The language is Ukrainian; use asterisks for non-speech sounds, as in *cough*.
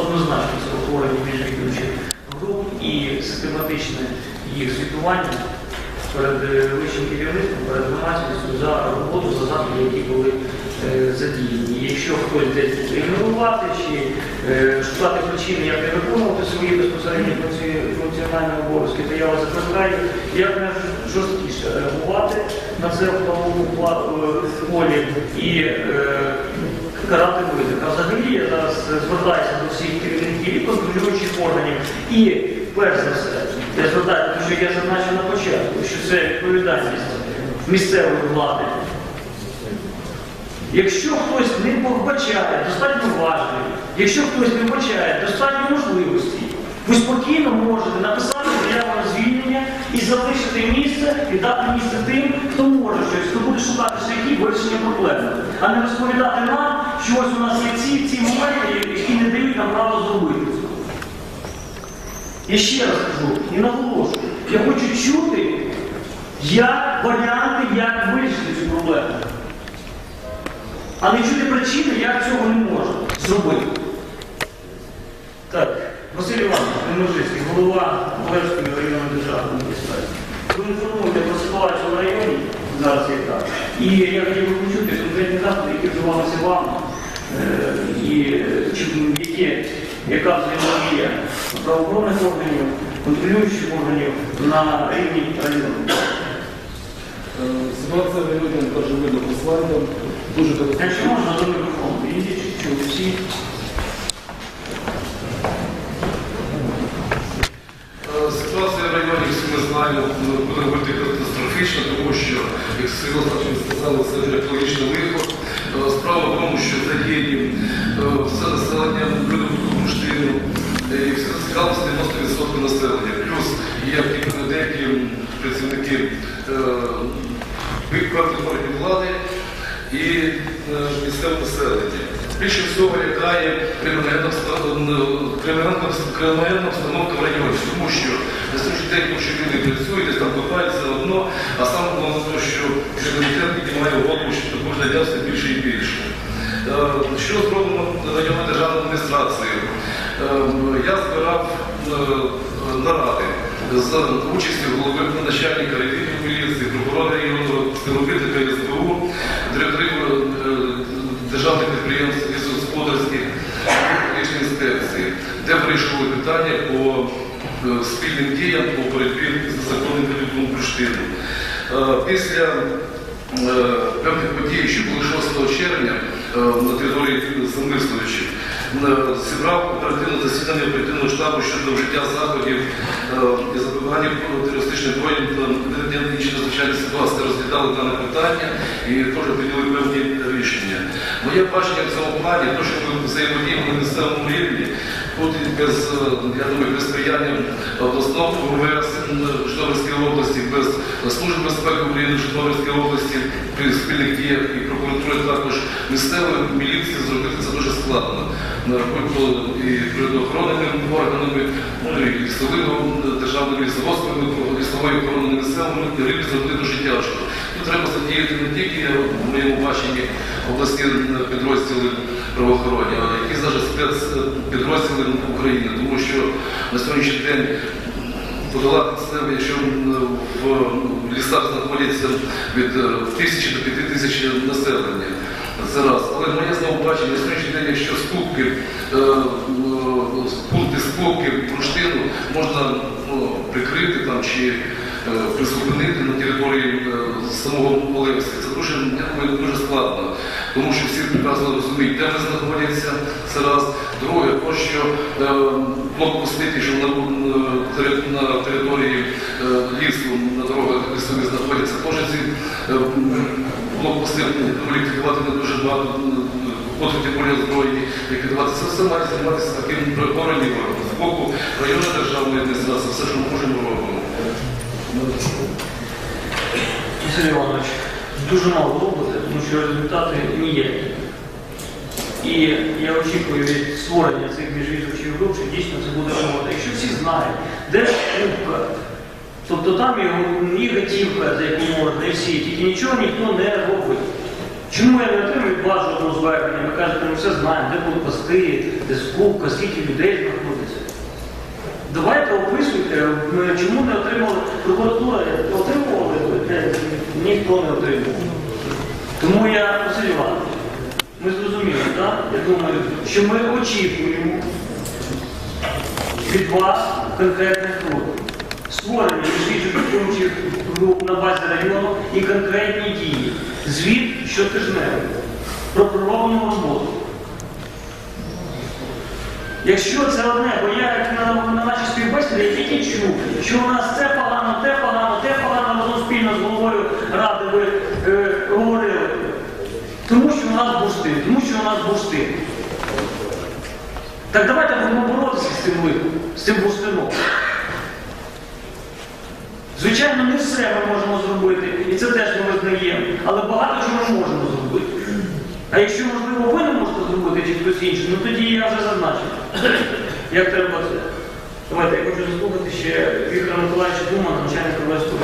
однозначно це утворення міжвідуючих груп і систематичне їх звітування перед е, вищим керівництвом, перед громадськістю за роботу, за заходи, які були е, задіяні. Якщо хтось десь ігнорувати чи е, шукати причини, як не виконувати свої безпосередні функціональні обов'язки, то я вас закликаю як жорсткіше реагувати на це в полі і е, карати винних. А взагалі я зараз е, звертаюся до всіх керівників і контролюючих органів. І перш за все, я звертаюся, тому що я зазначив на початку, що це відповідальність місцевої влади. Якщо хтось не вбачає достатньо важливо, якщо хтось не вбачає достатньо можливості, ви спокійно можете написати заяву на звільнення і залишити місце, і дати місце вирішення проблеми, а не розповідати нам, що ось у нас є ці, ці моменти, які не дають нам право зробити. І ще раз кажу і наголошую, я хочу чути, як варіанти, як вирішити цю проблему а не чути причини, як цього не можна зробити. Так, Василь Іванович, Неможицький, голова Олевської районної державної адміністрації. Ви інформуєте про ситуацію в районі, зараз є так. І я хотів би почути конкретні заходи, які вживалися вам, е, і е, чи, які, яка взаємодія правоохоронних органів, контролюючих органів на рівні району. Е, Ситуація в районі теж видно по слайдам. Дуже Якщо можна до мікрофону, підійдіть, що всі. Ситуація в районі, всі ми знаємо, буде бути катастрофічна, тому що, як серйозно сказали, це екологічне лихо. Е, Справа в тому, що е, все населення видобутку бурштину, е, і все цікавилося 90% населення. Плюс є деякі працівники виконавчих органів влади і е, місцеве населення. Більше всього лякає кримінальна обстановка в районі, тому що на сьогоднішній що люди працюють, десь там копають все одно, а саме головне те, що криміналітет піднімає голову, що кожна дня все більше і більше. Е, Що зроблено районною державною адміністрацією? Е, Я збирав е, наради з участю голови начальника райвідділу міліції, прокурора району, співробітника СБУ, директорів державних підприємств лісогосподарських екологічної інспекції, де вирішували питання по спільним діям по боротьбі з незаконним видобутком бурштину. Е, Після е, певних подій, що були 6 червня е, на території Замисловичів, е, зібрав оперативне засідання оперативного штабу щодо вжиття заходів е, і запобігання терористичним воєн та інші надзвичайні ситуації, розглядали дане питання і теж прийняли певні рішення. Моє бачення в цьому плані, те, що ми взаємодіємо на місцевому рівні, тут без, е, я думаю, без сприяння обласного УВС Житомирської області, без Служби безпеки України в Житомирській області, при спільних діях і прокуратури також місцевої міліції зробити це дуже складно. Рахунку і природоохоронними органами, ну, і лісовими державними лісоводствами, лісової охорони на місцевому рівні зробити дуже тяжко. Тут треба задіяти не тільки в моєму баченні обласні підрозділи правоохоронні, а якісь навіть спецпідрозділи України, тому що на сьогоднішній день подолати це, якщо в лісах знаходяться від е, тисячі до п'яти тисяч населення. Це раз. Але моє знову бачення, на сьогоднішній день, якщо скупки, е, е, пункти скупки бурштину можна ну, прикрити там чи призупинити на території е, самого Олевська, це дуже, думаю, дуже складно. Тому що всі прекрасно розуміють, де вони знаходяться, це раз. Друге, то, що е, блокпости, що на, території е, лісу, на дорогах лісові знаходяться, теж ці е, блокпости кваліфікувати не дуже багато, от тим більше зброї ліквідувати. Це все має займатися таким прикоренням з боку районної державної адміністрації, все, що ми можемо робимо. Василь Іванович, дуже мало робите, тому що результати ніякі. І я очікую від створення цих міжвідувачів груп, що дійсно це буде робота. Якщо всі знають, де кубка, тобто там його і готівка, за яку можна, і всі, тільки нічого ніхто не робить. Чому я не отримую жодного звернення? Ви кажете, ми все знаємо, де були пости, де скупка, скільки людей знаходиться. Давайте описуйте, ми чому не отримали прокуратура, отримували, ніхто не отримував. Тому я, Іванович, ми зрозуміли, так? Я думаю, що ми очікуємо від вас конкретних кроків. Створення міжвідчих груп на базі району і конкретні дії. Звіт щотижневий про пророблену роботу. Якщо це одне, бо я як на, на нашій співбесіді я тільки чув, що у нас це погано, те погано, те погано, разом спільно з головою ради ви е, говорили. Тому що у нас бурштин, тому що у нас бурштин. Так давайте будемо боротися з цим лихом, з цим бурштином. Звичайно, не все ми можемо зробити, і це теж ми визнаємо, але багато чого ми можемо зробити. А якщо, можливо, ви не можете зробити чи хтось інший, ну тоді *coughs* як треба це. Я хочу заслухати ще Віктора Миколаївича Думана, начальника Левського